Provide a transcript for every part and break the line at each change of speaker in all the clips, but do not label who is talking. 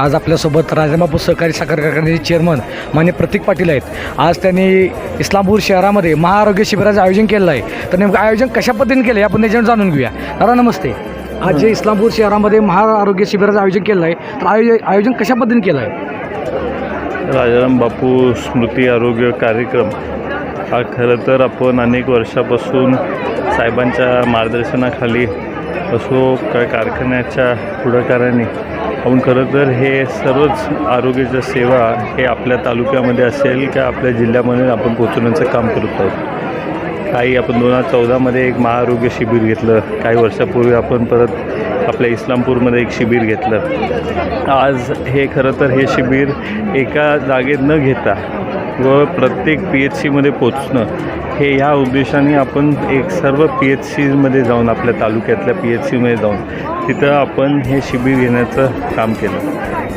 आज आपल्यासोबत राजाबापू सहकारी साखर कारखान्याचे चेअरमन माने प्रतीक पाटील आहेत. आज त्यांनी इस्लामपूर शहरामध्ये महाआरोग्य शिबिराचं आयोजन केलेलं आहे. तर नेमकं आयोजन कशा पद्धतीने केलं आहे आपण त्याच्यावर जाणून घेऊया. दादा नमस्ते. आज जे इस्लामपूर शहरामध्ये महाआरोग्य शिबिराचं आयोजन केलं आहे तर आयोज आयोजन कशा पद्धतीने केलं आहे?
राजाराम बापू स्मृती आरोग्य कार्यक्रम. हा खरं तर आपण अनेक वर्षापासून साहेबांच्या मार्गदर्शनाखाली असो का कारखान्याच्या पुढाकाराने आपण खरं तर हे सर्वच आरोग्याच्या सेवा हे आपल्या तालुक्यामध्ये असेल का आपल्या जिल्ह्यामध्ये आपण पोचवण्याचं काम करत आहोत. काही आपण दोन हजार चौदामध्ये एक महाआरोग्य शिबिर घेतलं. काही वर्षापूर्वी आपण परत आपल्या इस्लामपूरमध्ये एक शिबिर घेतलं. आज हे खरं तर हे शिबिर एका जागेत न घेता व प्रत्येक पी एच सीमध्ये पोचणं हे ह्या उद्देशाने आपण एक सर्व पी एच सीमध्ये जाऊन आपल्या तालुक्यातल्या पी एच सीमध्ये जाऊन तिथं आपण हे शिबिर घेण्याचं काम केलं.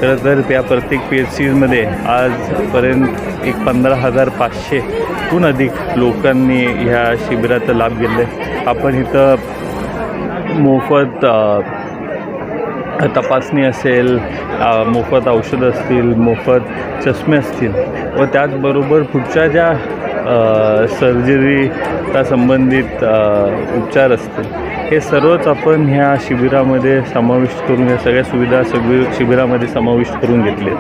खरं तर त्या प्रत्येक पी एच सीमध्ये आजपर्यंत एक पंधरा हजार पाचशेहून अधिक लोकांनी ह्या शिबिराचा लाभ घेतला आहे आपण इथं मोफत तपासणी असेल मोफत औषधं असतील मोफत चष्मे असतील व त्याचबरोबर पुढच्या ज्या सर्जरीचा संबंधित उपचार असतील हे सर्वच आपण ह्या शिबिरामध्ये समाविष्ट करून या सगळ्या सुविधा सगळी शिबिरामध्ये समाविष्ट करून घेतले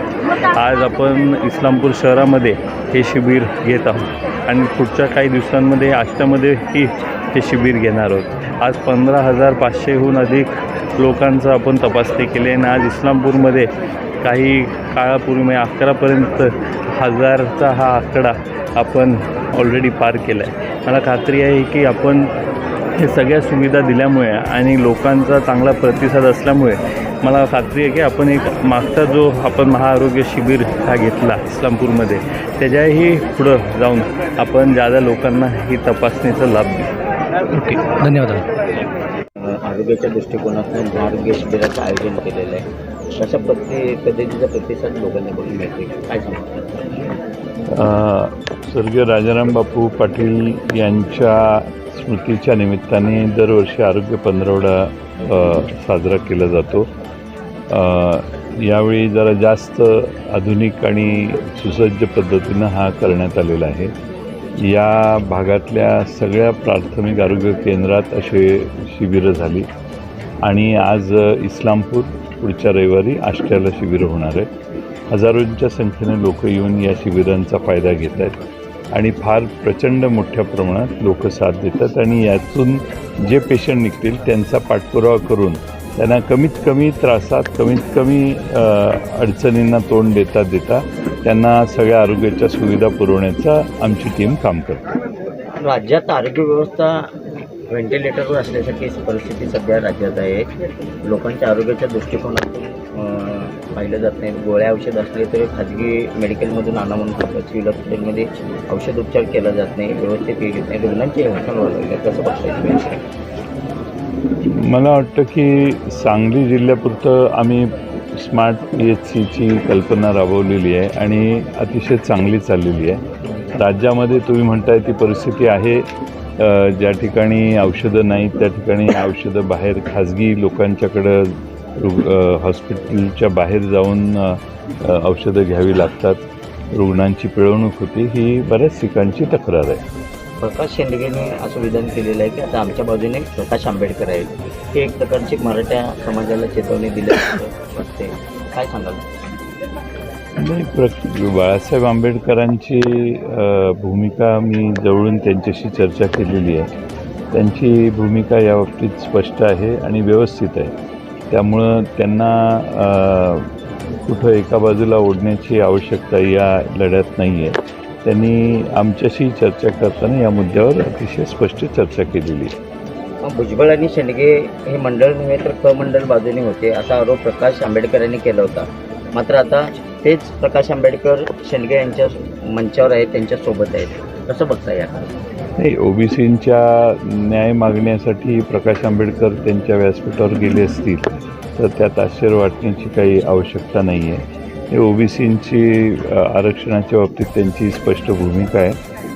आज आपण इस्लामपूर शहरामध्ये हे शिबिर घेत आहोत. आणि पुढच्या काही दिवसांमध्ये आष्ट्यामध्ये ही हे शिबिर घेणार आहोत. आज पंधरा हजार पाचशेहून अधिक लोकांचं आपण तपासणी केली आणि आज इस्लामपूरमध्ये काही काळापूर्वी म्हणजे अकरापर्यंत हजारचा हा आकडा आपण ऑलरेडी पार केला आहे मला खात्री आहे की आपण हे सगळ्या सुविधा दिल्यामुळे आणि लोकांचा चांगला प्रतिसाद असल्यामुळे मला खात्री आहे की आपण एक मागचा जो आपण महाआरोग्य शिबिर हा घेतला इस्लामपूरमध्ये त्याच्याही पुढं जाऊन आपण ज्यादा लोकांना ही तपासणीचा लाभ देऊ
ओके धन्यवाद
आरोग्याच्या दृष्टिकोनातून आरोग्य शिबिराचं आयोजन केलेलं आहे. कशा प्रति पद्धतीचा प्रतिसाद लोकांना बघून मिळते काय सांगतात
स्वर्गीय राजाराम बापू पाटील यांच्या स्मृतीच्या निमित्ताने दरवर्षी आरोग्य पंधरवडा साजरा केला जातो. अ, यावेळी जरा जास्त आधुनिक आणि सुसज्ज पद्धतीनं हा करण्यात आलेला आहे. या भागातल्या सगळ्या प्राथमिक आरोग्य केंद्रात असे शिबिरं झाली. आणि आज इस्लामपूर पुढच्या रविवारी आष्ट्याला शिबिरं होणार आहेत. हजारोंच्या संख्येने लोक येऊन या शिबिरांचा फायदा घेत आहेत. आणि फार प्रचंड मोठ्या प्रमाणात लोक साथ देतात आणि यातून जे पेशंट निघतील त्यांचा पाठपुरावा करून त्यांना कमीत कमी त्रासात कमीत कमी अडचणींना तोंड देता देता त्यांना सगळ्या आरोग्याच्या सुविधा पुरवण्याचा आमची टीम काम करते.
राज्यात आरोग्य व्यवस्था व्हेंटिलेटरवर असल्यासारखी परिस्थिती सध्या राज्यात आहे. लोकांच्या आरोग्याच्या दृष्टिकोनातून पाहिलं जात नाही. गोळ्या औषध असले तरी खाजगी मेडिकलमधून आणा म्हणून सांगतात सिव्हिल हॉस्पिटलमध्ये औषध उपचार केला जात नाही. व्यवस्थित हे घेत नाही. रुग्णांची नुकसान व्हायला कसं बघताय
मला वाटतं की सांगली जिल्ह्यापुरतं आम्ही स्मार्ट पी एच सीची कल्पना राबवलेली आहे आणि अतिशय चांगली चाललेली आहे. राज्यामध्ये तुम्ही म्हणताय ती परिस्थिती आहे. ज्या ठिकाणी औषधं नाहीत त्या ठिकाणी औषधं बाहेर खाजगी लोकांच्याकडं रुग हॉस्पिटलच्या बाहेर जाऊन औषधं घ्यावी लागतात. रुग्णांची पिळवणूक होती. ही बऱ्याच ठिकाणची तक्रार आहे.
प्रकाश शेंडगेने असं विधान केलेलं आहे की आता आमच्या बाजूने प्रकाश आंबेडकर आहेत. हे एक प्रकारची मराठा समाजाला चेतवणी दिली वाटते. काय सांगाल?
नाही प्र बाळासाहेब आंबेडकरांची भूमिका मी जवळून त्यांच्याशी चर्चा केलेली आहे. त्यांची भूमिका या बाबतीत स्पष्ट आहे आणि व्यवस्थित आहे. त्यामुळं त्यांना कुठं एका बाजूला ओढण्याची आवश्यकता या लढ्यात नाही आहे त्यांनी आमच्याशी चर्चा करताना या मुद्द्यावर अतिशय स्पष्ट चर्चा केलेली आहे.
भुजबळ आणि शेंडगे हे मंडळ नव्हे तर क मंडळ बाजूने होते असा आरोप प्रकाश आंबेडकरांनी केला होता. मात्र आता तेच प्रकाश आंबेडकर शेंडगे यांच्या मंचावर आहेत त्यांच्यासोबत आहेत. कसं बघता या
नाही ओबीसींच्या न्याय मागण्यासाठी प्रकाश आंबेडकर त्यांच्या व्यासपीठावर गेले असतील तर त्यात आश्चर्य वाटण्याची काही आवश्यकता नाही आहे हे ओबीसींची आरक्षणाच्या बाबतीत त्यांची स्पष्ट भूमिका आहे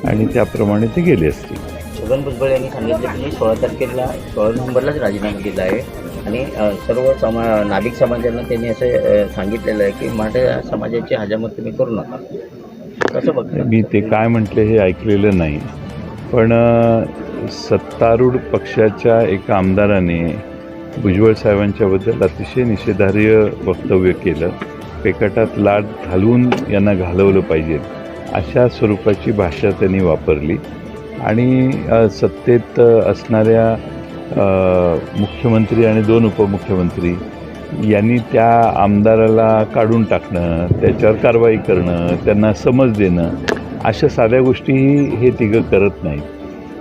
आणि त्याप्रमाणे ते गेले असतील.
छगन भुजबळ यांनी सांगितलं की सोळा तारखेला सोळा नोव्हेंबरलाच राजीनामा दिला आहे. आणि सर्व समा नाभिक समाजांना त्यांनी असं सांगितलेलं आहे की मराठा समाजाची हजामत तुम्ही करू नका. कसं बघता
मी ते काय म्हटले हे ऐकलेलं नाही. पण सत्तारूढ पक्षाच्या एका आमदाराने भुजबळ साहेबांच्याबद्दल अतिशय निषेधार्य वक्तव्य केलं. पेकटात लाट घालून यांना घालवलं पाहिजे. अशा स्वरूपाची भाषा त्यांनी वापरली. आणि सत्तेत असणाऱ्या मुख्यमंत्री आणि दोन उपमुख्यमंत्री यांनी त्या आमदाराला काढून टाकणं त्याच्यावर कारवाई करणं त्यांना समज देणं अशा साध्या गोष्टीही हे तिघं करत नाहीत.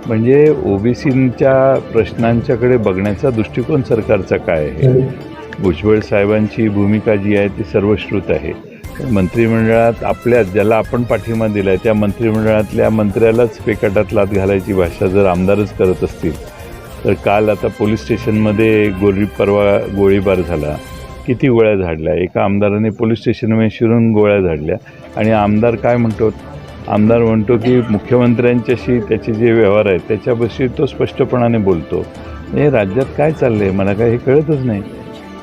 म्हणजे ओबीसींच्या प्रश्नांच्याकडे बघण्याचा दृष्टिकोन सरकारचा काय आहे? भुजबळ साहेबांची भूमिका जी आहे ती सर्वश्रुत आहे. मंत्रिमंडळात आपल्या ज्याला आपण पाठिंबा दिला आहे त्या मंत्रिमंडळातल्या मंत्र्यालाच पेकाटात लात घालायची भाषा जर आमदारच करत असतील तर काल आता पोलीस स्टेशनमध्ये गोळी परवा गोळीबार झाला. किती गोळ्या झाडल्या? एका आमदाराने पोलीस स्टेशनमध्ये शिरून गोळ्या झाडल्या. आणि आमदार काय म्हणतो? आमदार म्हणतो की मुख्यमंत्र्यांच्याशी त्याचे जे व्यवहार आहेत त्याच्यापाशी तो स्पष्टपणाने बोलतो. हे राज्यात काय चाललं आहे मला काय हे कळतच नाही.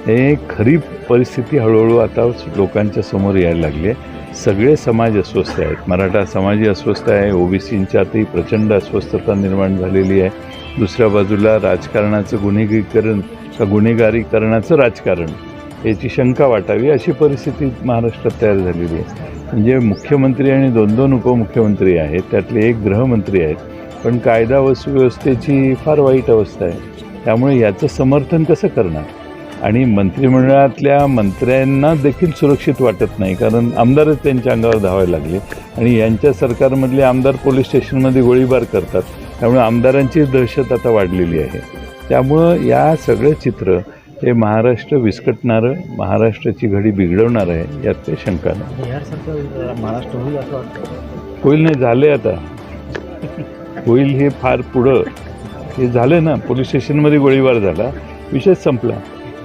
हे खरी परिस्थिती हळूहळू आता लोकांच्या समोर यायला लागली आहे. सगळे समाज अस्वस्थ आहेत. मराठा समाजही अस्वस्थ आहे. ओबीसींच्यातही प्रचंड अस्वस्थता निर्माण झालेली आहे. दुसऱ्या बाजूला राजकारणाचं गुन्हेगारीकरण का गुन्हेगारीकरणाचं राजकारण याची शंका वाटावी अशी परिस्थिती महाराष्ट्रात तयार झालेली आहे. म्हणजे मुख्यमंत्री आणि दोन दोन उपमुख्यमंत्री आहेत. त्यातले एक गृहमंत्री आहेत. पण कायदा व सुव्यवस्थेची फार वाईट अवस्था आहे. त्यामुळे याचं समर्थन कसं करणार? आणि मंत्रिमंडळातल्या मंत्र्यांना देखील सुरक्षित वाटत नाही कारण आमदारच त्यांच्या अंगावर धावायला लागले. आणि यांच्या सरकारमधले आमदार पोलीस स्टेशनमध्ये गोळीबार करतात. त्यामुळे आमदारांची दहशत आता वाढलेली आहे. त्यामुळं या सगळं चित्र हे महाराष्ट्र विस्कटणारं महाराष्ट्राची घडी बिघडवणार आहे यात काही शंका नाही.
होईल
नाही झाले आता. होईल हे फार पुढं. हे झालं ना पोलीस स्टेशनमध्ये गोळीबार झाला. विषय संपला.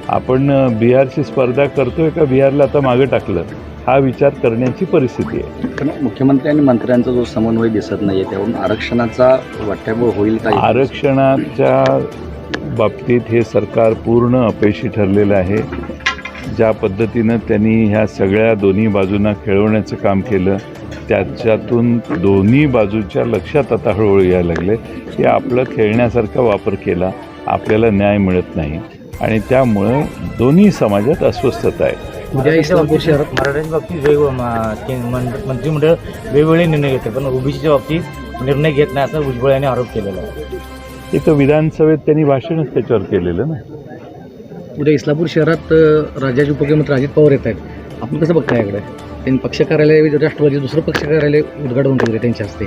आपण बिहारशी स्पर्धा करतोय का बिहारला आता मागं टाकलं? हा विचार करण्याची परिस्थिती आहे.
मुख्यमंत्री आणि मंत्र्यांचा जो समन्वय दिसत नाहीये त्यावरून आरक्षणाचा वाट्याबळ होईल का?
आरक्षणाच्या बाबतीत हे सरकार पूर्ण अपयशी ठरलेलं आहे. ज्या पद्धतीनं त्यांनी ह्या सगळ्या दोन्ही बाजूंना खेळवण्याचं काम केलं त्याच्यातून दोन्ही बाजूच्या लक्षात आता हळूहळू यायला लागले. की आपलं खेळण्यासारखा वापर केला आपल्याला न्याय मिळत नाही. आणि त्यामुळं दोन्ही समाजात अस्वस्थता आहे.
उद्या इस्लामपूर शहरात
मराठ्यांच्या बाबतीत वेग मंत्रिमंडळ वेगवेगळे निर्णय घेते पण ओबीसीच्या बाबतीत निर्णय घेत नाही असा भुजबळ यांनी आरोप केलेला आहे.
इथं विधानसभेत त्यांनी भाषणच त्याच्यावर केलेलं ना
उद्या इस्लामपूर शहरात अ, राज्याचे उपमुख्यमंत्री अजित पवार येत आहेत. आपण कसं बघताय याकडे? त्यांनी पक्ष कार्यालय राष्ट्रवादी दुसरं पक्ष कार्यालय उद्घाटन केलं त्यांच्या हस्ते.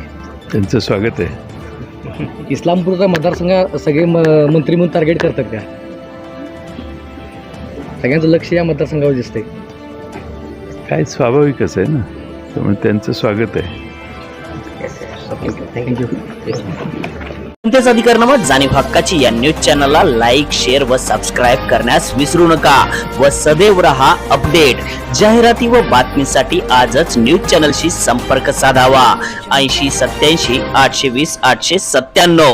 त्यांचं स्वागत आहे.
इस्लामपूरचा मतदारसंघ सगळे म- मंत्री म्हणून टार्गेट करतात का? सगळ्यांचं लक्ष या मतदारसंघावर दिसतंय.
काय स्वाभाविकच आहे ना. त्यामुळे त्यांचं स्वागत आहे.
थँक्यू
कोणत्याच अधिकारनामा जाणीव हक्काची या न्यूज चॅनलला लाईक शेअर व सबस्क्राईब करण्यास विसरू नका व सदैव रहा अपडेट. जाहिराती व बातमीसाठी आजच न्यूज चॅनलशी संपर्क साधावा. ऐंशी सत्याऐंशी आठशे वीस आठशे सत्त्याण्णव.